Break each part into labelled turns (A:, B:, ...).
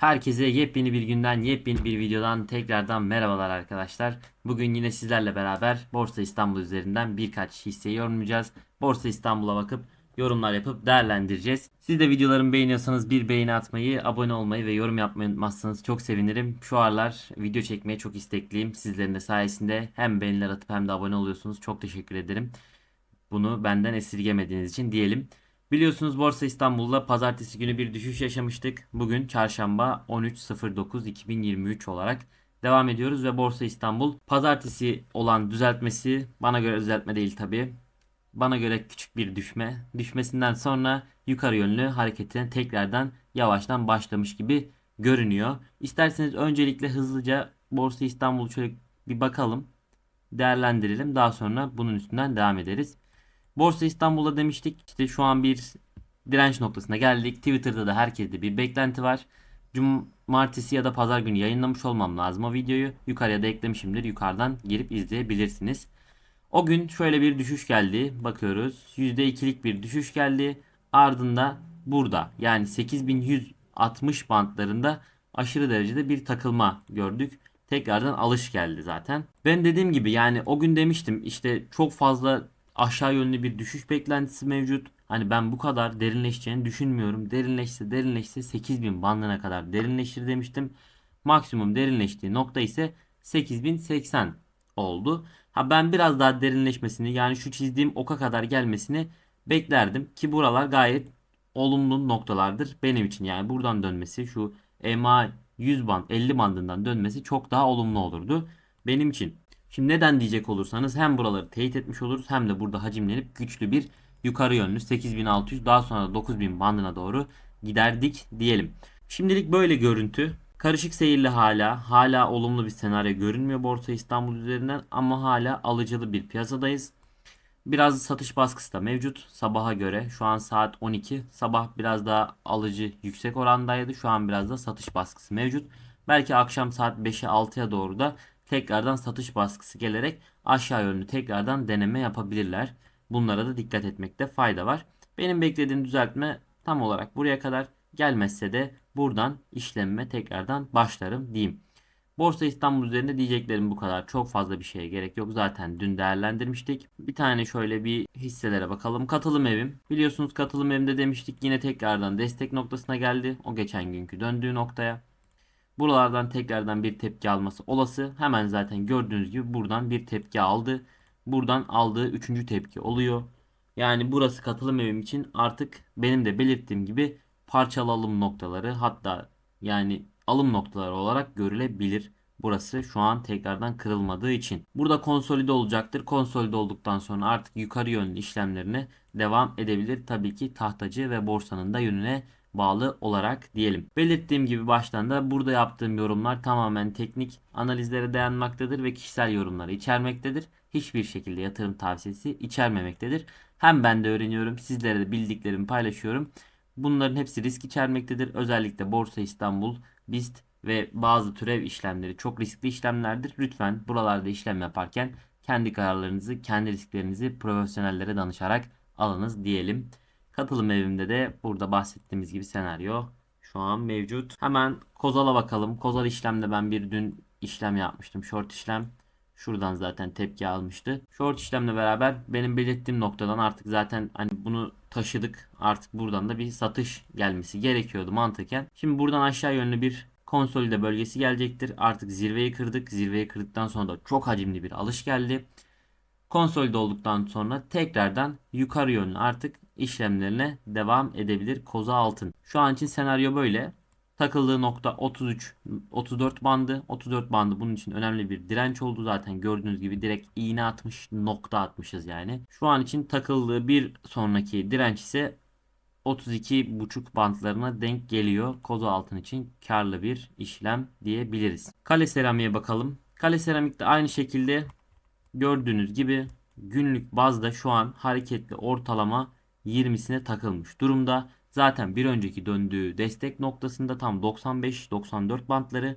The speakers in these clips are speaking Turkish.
A: Herkese yepyeni bir günden, yepyeni bir videodan tekrardan merhabalar arkadaşlar. Bugün yine sizlerle beraber Borsa İstanbul üzerinden birkaç hisseyi yorumlayacağız. Borsa İstanbul'a bakıp yorumlar yapıp değerlendireceğiz. Siz de videolarımı beğeniyorsanız bir beğeni atmayı, abone olmayı ve yorum yapmayı unutmazsanız çok sevinirim. Şu aralar video çekmeye çok istekliyim. Sizlerin de sayesinde hem beğeniler atıp hem de abone oluyorsunuz. Çok teşekkür ederim. Bunu benden esirgemediğiniz için diyelim. Biliyorsunuz Borsa İstanbul'da pazartesi günü bir düşüş yaşamıştık. Bugün çarşamba 13.09.2023 olarak devam ediyoruz ve Borsa İstanbul pazartesi olan düzeltmesi bana göre düzeltme değil tabi. Bana göre küçük bir düşme. Düşmesinden sonra yukarı yönlü hareketine tekrardan yavaştan başlamış gibi görünüyor. İsterseniz öncelikle hızlıca Borsa İstanbul'u şöyle bir bakalım. Değerlendirelim. Daha sonra bunun üstünden devam ederiz. Borsa İstanbul'da demiştik işte şu an bir direnç noktasına geldik. Twitter'da da herkeste bir beklenti var. Cumartesi ya da pazar günü yayınlamış olmam lazım o videoyu. Yukarıya da eklemişimdir. Yukarıdan girip izleyebilirsiniz. O gün şöyle bir düşüş geldi. Bakıyoruz. %2'lik bir düşüş geldi. Ardında burada yani 8160 bantlarında aşırı derecede bir takılma gördük. Tekrardan alış geldi zaten. Ben dediğim gibi yani o gün demiştim işte çok fazla aşağı yönlü bir düşüş beklentisi mevcut. Hani ben bu kadar derinleşeceğini düşünmüyorum. Derinleşse derinleşse 8000 bandına kadar derinleşir demiştim. Maksimum derinleştiği nokta ise 8080 oldu. Ha ben biraz daha derinleşmesini yani şu çizdiğim oka kadar gelmesini beklerdim ki buralar gayet olumlu noktalardır benim için. Yani buradan dönmesi şu EMA 100 band 50 bandından dönmesi çok daha olumlu olurdu benim için. Şimdi neden diyecek olursanız hem buraları teyit etmiş oluruz hem de burada hacimlenip güçlü bir yukarı yönlü 8600 daha sonra da 9000 bandına doğru giderdik diyelim. Şimdilik böyle görüntü. Karışık seyirli hala, hala olumlu bir senaryo görünmüyor Borsa İstanbul üzerinden ama hala alıcılı bir piyasadayız. Biraz satış baskısı da mevcut sabaha göre. Şu an saat 12. Sabah biraz daha alıcı yüksek orandaydı. Şu an biraz da satış baskısı mevcut. Belki akşam saat 5'e 6'ya doğru da tekrardan satış baskısı gelerek aşağı yönlü tekrardan deneme yapabilirler. Bunlara da dikkat etmekte fayda var. Benim beklediğim düzeltme tam olarak buraya kadar gelmezse de buradan işlemme tekrardan başlarım diyeyim. Borsa İstanbul üzerinde diyeceklerim bu kadar. Çok fazla bir şeye gerek yok. Zaten dün değerlendirmiştik. Bir tane şöyle bir hisselere bakalım. Katılım evim. Biliyorsunuz katılım evimde demiştik. Yine tekrardan destek noktasına geldi. O geçen günkü döndüğü noktaya. Buralardan tekrardan bir tepki alması olası. Hemen zaten gördüğünüz gibi buradan bir tepki aldı. Buradan aldığı üçüncü tepki oluyor. Yani burası katılım evim için artık benim de belirttiğim gibi parçalı alım noktaları hatta yani alım noktaları olarak görülebilir. Burası şu an tekrardan kırılmadığı için. Burada konsolide olacaktır. Konsolide olduktan sonra artık yukarı yönlü işlemlerine devam edebilir. Tabii ki tahtacı ve borsanın da yönüne bağlı olarak diyelim. Belirttiğim gibi baştan da burada yaptığım yorumlar tamamen teknik analizlere dayanmaktadır ve kişisel yorumları içermektedir. Hiçbir şekilde yatırım tavsiyesi içermemektedir. Hem ben de öğreniyorum, sizlere de bildiklerimi paylaşıyorum. Bunların hepsi risk içermektedir. Özellikle Borsa İstanbul, BIST ve bazı türev işlemleri çok riskli işlemlerdir. Lütfen buralarda işlem yaparken kendi kararlarınızı, kendi risklerinizi profesyonellere danışarak alınız diyelim. Katılım evimde de burada bahsettiğimiz gibi senaryo şu an mevcut. Hemen Kozal'a bakalım. Kozal işlemde ben bir dün işlem yapmıştım. Short işlem. Şuradan zaten tepki almıştı. Short işlemle beraber benim belirttiğim noktadan artık zaten hani bunu taşıdık. Artık buradan da bir satış gelmesi gerekiyordu mantıken. Şimdi buradan aşağı yönlü bir konsolide bölgesi gelecektir. Artık zirveyi kırdık. Zirveyi kırdıktan sonra da çok hacimli bir alış geldi. Konsolide olduktan sonra tekrardan yukarı yönlü artık işlemlerine devam edebilir koza altın. Şu an için senaryo böyle. Takıldığı nokta 33 34 bandı. 34 bandı bunun için önemli bir direnç oldu zaten gördüğünüz gibi direkt iğne atmış nokta atmışız yani. Şu an için takıldığı bir sonraki direnç ise 32,5 bantlarına denk geliyor. Koza altın için karlı bir işlem diyebiliriz. Kale seramiğe bakalım. Kale seramikte aynı şekilde gördüğünüz gibi günlük bazda şu an hareketli ortalama 20'sine takılmış durumda. Zaten bir önceki döndüğü destek noktasında tam 95-94 bantları.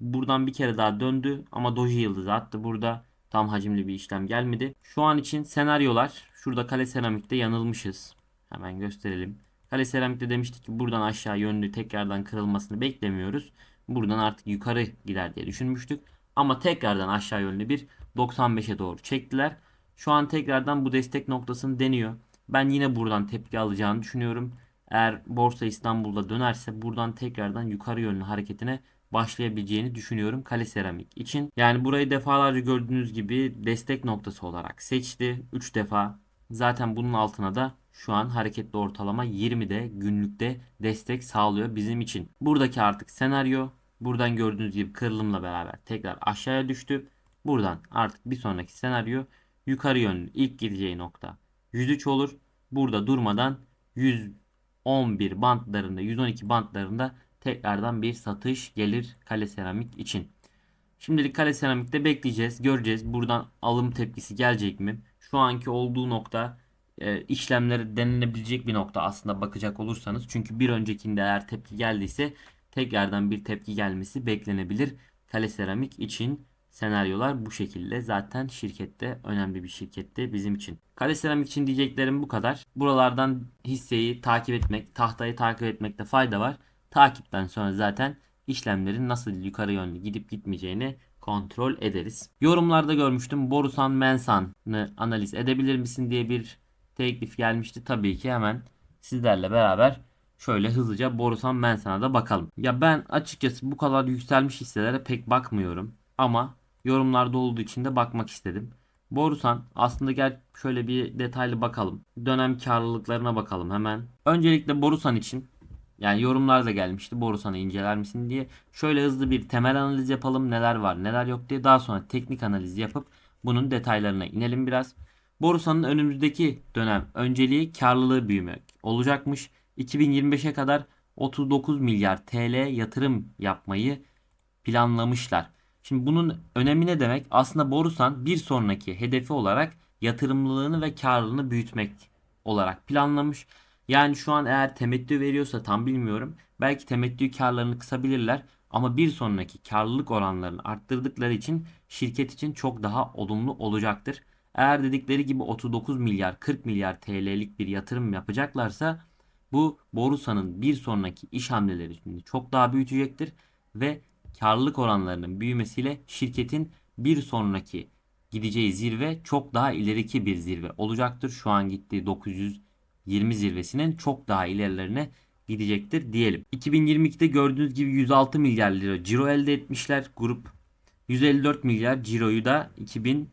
A: Buradan bir kere daha döndü ama doji yıldızı attı burada. Tam hacimli bir işlem gelmedi. Şu an için senaryolar şurada kale seramikte yanılmışız. Hemen gösterelim. Kale Seramik'te demiştik ki buradan aşağı yönlü tekrardan kırılmasını beklemiyoruz. Buradan artık yukarı gider diye düşünmüştük. Ama tekrardan aşağı yönlü bir 95'e doğru çektiler. Şu an tekrardan bu destek noktasını deniyor. Ben yine buradan tepki alacağını düşünüyorum. Eğer Borsa İstanbul'da dönerse buradan tekrardan yukarı yönlü hareketine başlayabileceğini düşünüyorum Kale Seramik için. Yani burayı defalarca gördüğünüz gibi destek noktası olarak seçti. 3 defa. Zaten bunun altına da şu an hareketli ortalama 20'de günlükte destek sağlıyor bizim için. Buradaki artık senaryo buradan gördüğünüz gibi kırılımla beraber tekrar aşağıya düştü. Buradan artık bir sonraki senaryo yukarı yönlü ilk gideceği nokta 103 olur. Burada durmadan 111 bantlarında 112 bantlarında tekrardan bir satış gelir kale seramik için. Şimdilik kale seramikte bekleyeceğiz. Göreceğiz. Buradan alım tepkisi gelecek mi? Şu anki olduğu nokta e, işlemleri denilebilecek bir nokta aslında bakacak olursanız. Çünkü bir öncekinde eğer tepki geldiyse tekrardan bir tepki gelmesi beklenebilir. Kale seramik için senaryolar bu şekilde. Zaten şirkette önemli bir şirketti bizim için. Kale seramik için diyeceklerim bu kadar. Buralardan hisseyi takip etmek, tahtayı takip etmekte fayda var. Takipten sonra zaten işlemlerin nasıl yukarı yönlü gidip gitmeyeceğini kontrol ederiz. Yorumlarda görmüştüm Borusan Mensan'ı analiz edebilir misin diye bir teklif gelmişti. Tabii ki hemen sizlerle beraber şöyle hızlıca Borusan Mensan'a da bakalım. Ya ben açıkçası bu kadar yükselmiş hisselere pek bakmıyorum. Ama yorumlarda olduğu için de bakmak istedim. Borusan aslında gel şöyle bir detaylı bakalım. Dönem karlılıklarına bakalım hemen. Öncelikle Borusan için yani yorumlar da gelmişti Borusan'ı inceler misin diye. Şöyle hızlı bir temel analiz yapalım neler var neler yok diye. Daha sonra teknik analiz yapıp bunun detaylarına inelim biraz. Borusan'ın önümüzdeki dönem önceliği karlılığı büyümek olacakmış. 2025'e kadar 39 milyar TL yatırım yapmayı planlamışlar. Şimdi bunun önemi ne demek? Aslında Borusan bir sonraki hedefi olarak yatırımlılığını ve karlılığını büyütmek olarak planlamış. Yani şu an eğer temettü veriyorsa tam bilmiyorum. Belki temettü karlarını kısabilirler. Ama bir sonraki karlılık oranlarını arttırdıkları için şirket için çok daha olumlu olacaktır. Eğer dedikleri gibi 39 milyar 40 milyar TL'lik bir yatırım yapacaklarsa bu Borusan'ın bir sonraki iş hamleleri için çok daha büyütecektir ve karlılık oranlarının büyümesiyle şirketin bir sonraki gideceği zirve çok daha ileriki bir zirve olacaktır. Şu an gittiği 920 zirvesinin çok daha ilerilerine gidecektir diyelim. 2022'de gördüğünüz gibi 106 milyar lira ciro elde etmişler grup. 154 milyar ciroyu da 2000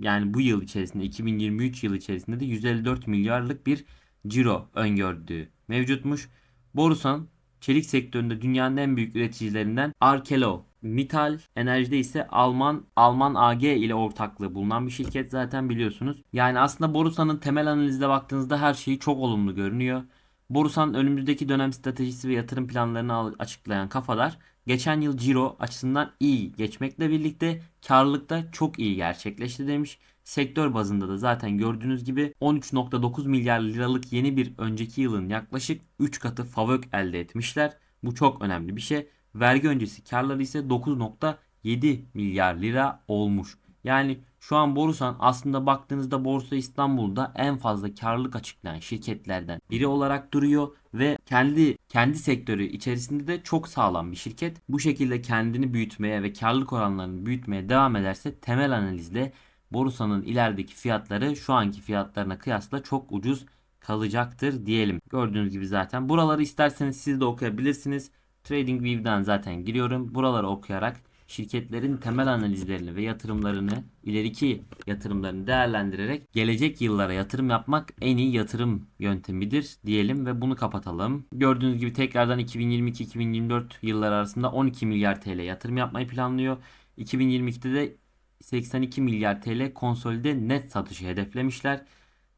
A: yani bu yıl içerisinde 2023 yıl içerisinde de 154 milyarlık bir ciro öngördüğü mevcutmuş. Borusan çelik sektöründe dünyanın en büyük üreticilerinden Arkelo. Mittal Enerji'de ise Alman Alman AG ile ortaklığı bulunan bir şirket zaten biliyorsunuz. Yani aslında Borusan'ın temel analizde baktığınızda her şeyi çok olumlu görünüyor. Borusan önümüzdeki dönem stratejisi ve yatırım planlarını açıklayan kafalar geçen yıl ciro açısından iyi geçmekle birlikte karlılıkta çok iyi gerçekleşti demiş. Sektör bazında da zaten gördüğünüz gibi 13.9 milyar liralık yeni bir önceki yılın yaklaşık 3 katı FAVÖK elde etmişler. Bu çok önemli bir şey. Vergi öncesi karları ise 9.7 milyar lira olmuş. Yani şu an Borusan aslında baktığınızda Borsa İstanbul'da en fazla karlılık açıklayan şirketlerden biri olarak duruyor ve kendi kendi sektörü içerisinde de çok sağlam bir şirket. Bu şekilde kendini büyütmeye ve karlılık oranlarını büyütmeye devam ederse temel analizde Borusan'ın ilerideki fiyatları şu anki fiyatlarına kıyasla çok ucuz kalacaktır diyelim. Gördüğünüz gibi zaten buraları isterseniz siz de okuyabilirsiniz. TradingView'den zaten giriyorum. Buraları okuyarak şirketlerin temel analizlerini ve yatırımlarını, ileriki yatırımlarını değerlendirerek gelecek yıllara yatırım yapmak en iyi yatırım yöntemidir diyelim ve bunu kapatalım. Gördüğünüz gibi tekrardan 2022-2024 yılları arasında 12 milyar TL yatırım yapmayı planlıyor. 2022'de de 82 milyar TL konsolide net satışı hedeflemişler.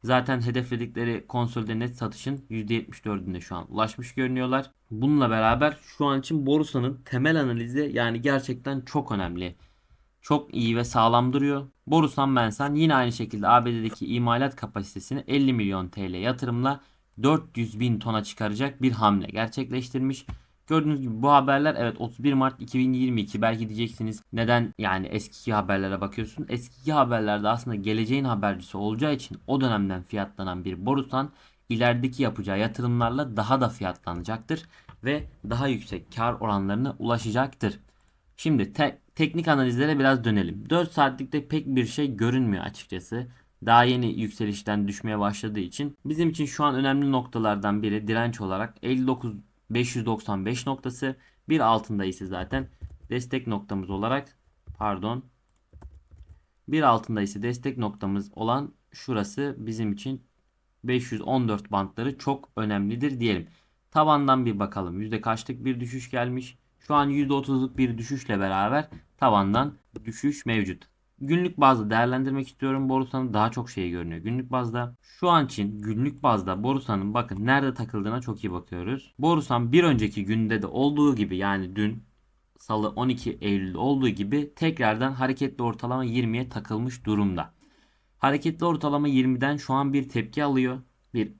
A: Zaten hedefledikleri konsolide net satışın %74'ünde şu an ulaşmış görünüyorlar. Bununla beraber şu an için borsanın temel analizi yani gerçekten çok önemli. Çok iyi ve sağlam duruyor. Borusan Mensan yine aynı şekilde ABD'deki imalat kapasitesini 50 milyon TL yatırımla 400 bin tona çıkaracak bir hamle gerçekleştirmiş. Gördüğünüz gibi bu haberler evet 31 Mart 2022 belki diyeceksiniz neden yani eski haberlere bakıyorsun. Eski haberlerde aslında geleceğin habercisi olacağı için o dönemden fiyatlanan bir Borusan ilerideki yapacağı yatırımlarla daha da fiyatlanacaktır ve daha yüksek kar oranlarına ulaşacaktır. Şimdi te- teknik analizlere biraz dönelim. 4 saatlikte pek bir şey görünmüyor açıkçası. Daha yeni yükselişten düşmeye başladığı için bizim için şu an önemli noktalardan biri direnç olarak 59 595 noktası bir altında ise zaten destek noktamız olarak pardon bir altında ise destek noktamız olan şurası bizim için 514 bantları çok önemlidir diyelim. Tavandan bir bakalım. Yüzde kaçlık bir düşüş gelmiş. Şu an %30'luk bir düşüşle beraber tavandan düşüş mevcut. Günlük bazda değerlendirmek istiyorum. Borsanın daha çok şeyi görünüyor. Günlük bazda şu an için günlük bazda borsanın bakın nerede takıldığına çok iyi bakıyoruz. Borsan bir önceki günde de olduğu gibi yani dün salı 12 Eylül'de olduğu gibi tekrardan hareketli ortalama 20'ye takılmış durumda. Hareketli ortalama 20'den şu an bir tepki alıyor. Bir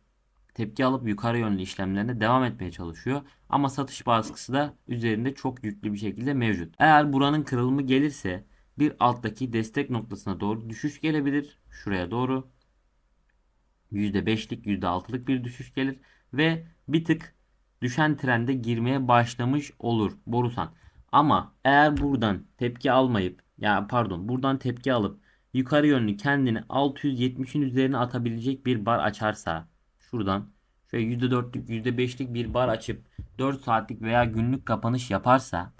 A: tepki alıp yukarı yönlü işlemlerine devam etmeye çalışıyor. Ama satış baskısı da üzerinde çok yüklü bir şekilde mevcut. Eğer buranın kırılımı gelirse bir alttaki destek noktasına doğru düşüş gelebilir. Şuraya doğru %5'lik %6'lık bir düşüş gelir ve bir tık düşen trende girmeye başlamış olur Borusan. Ama eğer buradan tepki almayıp ya pardon buradan tepki alıp yukarı yönlü kendini 670'in üzerine atabilecek bir bar açarsa şuradan şöyle %4'lük %5'lik bir bar açıp 4 saatlik veya günlük kapanış yaparsa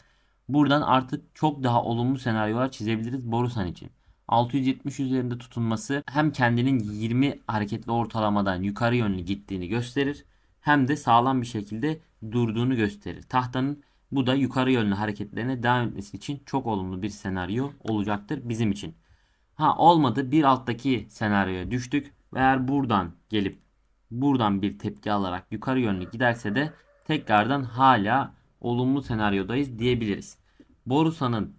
A: buradan artık çok daha olumlu senaryolar çizebiliriz Borusan için. 670 üzerinde tutunması hem kendinin 20 hareketli ortalamadan yukarı yönlü gittiğini gösterir hem de sağlam bir şekilde durduğunu gösterir. Tahtanın bu da yukarı yönlü hareketlerine devam etmesi için çok olumlu bir senaryo olacaktır bizim için. Ha olmadı bir alttaki senaryoya düştük eğer buradan gelip buradan bir tepki alarak yukarı yönlü giderse de tekrardan hala olumlu senaryodayız diyebiliriz. Borusanın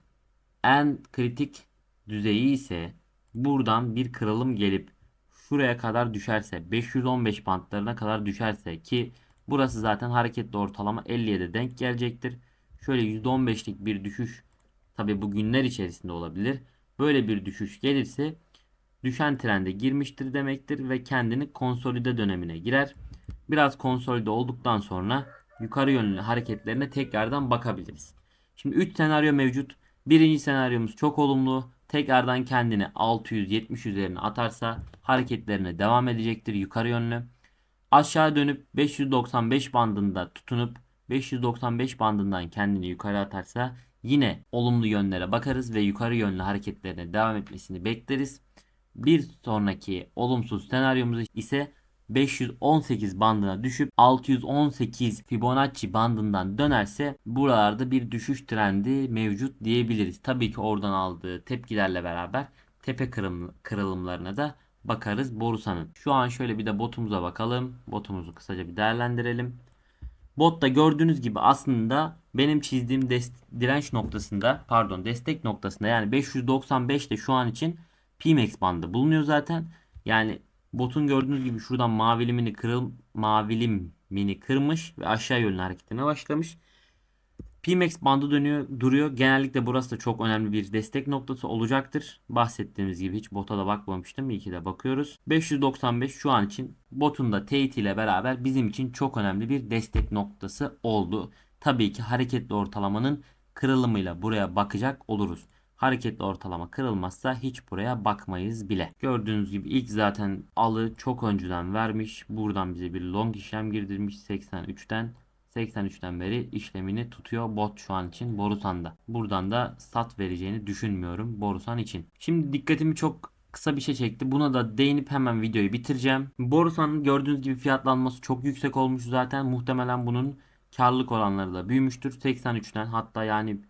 A: en kritik düzeyi ise buradan bir kırılım gelip şuraya kadar düşerse 515 bantlarına kadar düşerse ki burası zaten hareketli ortalama 50'ye de denk gelecektir. Şöyle %15'lik bir düşüş tabi bu günler içerisinde olabilir. Böyle bir düşüş gelirse düşen trende girmiştir demektir ve kendini konsolide dönemine girer. Biraz konsolide olduktan sonra yukarı yönlü hareketlerine tekrardan bakabiliriz. Şimdi 3 senaryo mevcut. Birinci senaryomuz çok olumlu. Tekrardan kendini 670 üzerine atarsa hareketlerine devam edecektir yukarı yönlü. Aşağı dönüp 595 bandında tutunup 595 bandından kendini yukarı atarsa yine olumlu yönlere bakarız ve yukarı yönlü hareketlerine devam etmesini bekleriz. Bir sonraki olumsuz senaryomuz ise 518 bandına düşüp 618 Fibonacci bandından dönerse buralarda bir düşüş trendi mevcut diyebiliriz. Tabii ki oradan aldığı tepkilerle beraber tepe kırım, kırılımlarına da bakarız borsanın. Şu an şöyle bir de botumuza bakalım. Botumuzu kısaca bir değerlendirelim. Botta gördüğünüz gibi aslında benim çizdiğim direnç noktasında pardon destek noktasında yani 595 de şu an için PMAX bandı bulunuyor zaten. Yani botun gördüğünüz gibi şuradan mavilimini kırıl mavilimini kırmış ve aşağı yönlü hareketine başlamış. PMAX bandı dönüyor, duruyor. Genellikle burası da çok önemli bir destek noktası olacaktır. Bahsettiğimiz gibi hiç bota da bakmamıştım. İyi ki de bakıyoruz. 595 şu an için botun da teyit ile beraber bizim için çok önemli bir destek noktası oldu. Tabii ki hareketli ortalamanın kırılımıyla buraya bakacak oluruz. Hareketli ortalama kırılmazsa hiç buraya bakmayız bile. Gördüğünüz gibi ilk zaten alı çok önceden vermiş. Buradan bize bir long işlem girdirmiş 83'ten. 83'ten beri işlemini tutuyor bot şu an için Borusan'da. Buradan da sat vereceğini düşünmüyorum Borusan için. Şimdi dikkatimi çok kısa bir şey çekti. Buna da değinip hemen videoyu bitireceğim. Borusan'ın gördüğünüz gibi fiyatlanması çok yüksek olmuş zaten. Muhtemelen bunun karlılık oranları da büyümüştür. 83'ten hatta yani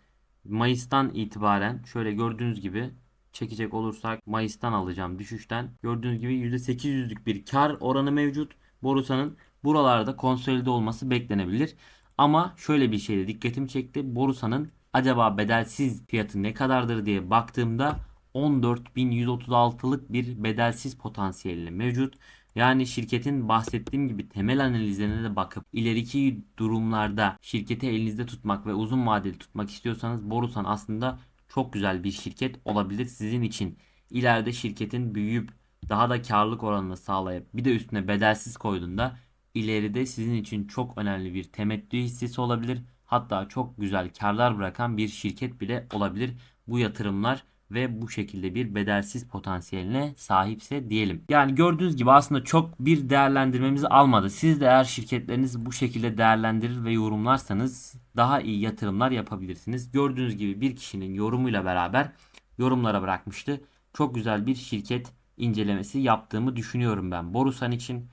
A: Mayıs'tan itibaren şöyle gördüğünüz gibi çekecek olursak Mayıs'tan alacağım düşüşten. Gördüğünüz gibi %800'lük bir kar oranı mevcut. Borusan'ın buralarda konsolide olması beklenebilir. Ama şöyle bir şey de dikkatimi çekti. Borusan'ın acaba bedelsiz fiyatı ne kadardır diye baktığımda 14.136'lık bir bedelsiz potansiyeli mevcut. Yani şirketin bahsettiğim gibi temel analizlerine de bakıp ileriki durumlarda şirketi elinizde tutmak ve uzun vadeli tutmak istiyorsanız Borusan aslında çok güzel bir şirket olabilir sizin için. İleride şirketin büyüyüp daha da karlılık oranını sağlayıp bir de üstüne bedelsiz koyduğunda ileride sizin için çok önemli bir temettü hissesi olabilir. Hatta çok güzel karlar bırakan bir şirket bile olabilir. Bu yatırımlar ve bu şekilde bir bedelsiz potansiyeline sahipse diyelim. Yani gördüğünüz gibi aslında çok bir değerlendirmemizi almadı. Siz de eğer şirketlerinizi bu şekilde değerlendirir ve yorumlarsanız daha iyi yatırımlar yapabilirsiniz. Gördüğünüz gibi bir kişinin yorumuyla beraber yorumlara bırakmıştı. Çok güzel bir şirket incelemesi yaptığımı düşünüyorum ben. Borusan için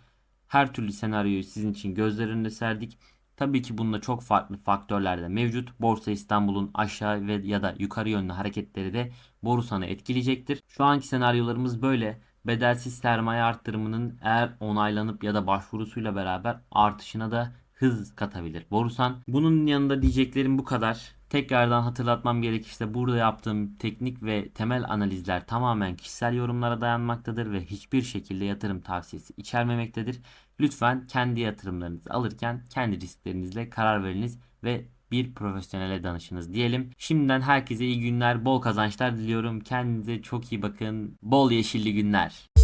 A: her türlü senaryoyu sizin için gözler önüne serdik. Tabii ki bunda çok farklı faktörler de mevcut. Borsa İstanbul'un aşağı ve ya da yukarı yönlü hareketleri de Borusan'ı etkileyecektir. Şu anki senaryolarımız böyle. Bedelsiz sermaye arttırımının eğer onaylanıp ya da başvurusuyla beraber artışına da hız katabilir Borusan. Bunun yanında diyeceklerim bu kadar. Tekrardan hatırlatmam gerekirse burada yaptığım teknik ve temel analizler tamamen kişisel yorumlara dayanmaktadır ve hiçbir şekilde yatırım tavsiyesi içermemektedir. Lütfen kendi yatırımlarınızı alırken kendi risklerinizle karar veriniz ve bir profesyonele danışınız diyelim. Şimdiden herkese iyi günler, bol kazançlar diliyorum. Kendinize çok iyi bakın. Bol yeşilli günler.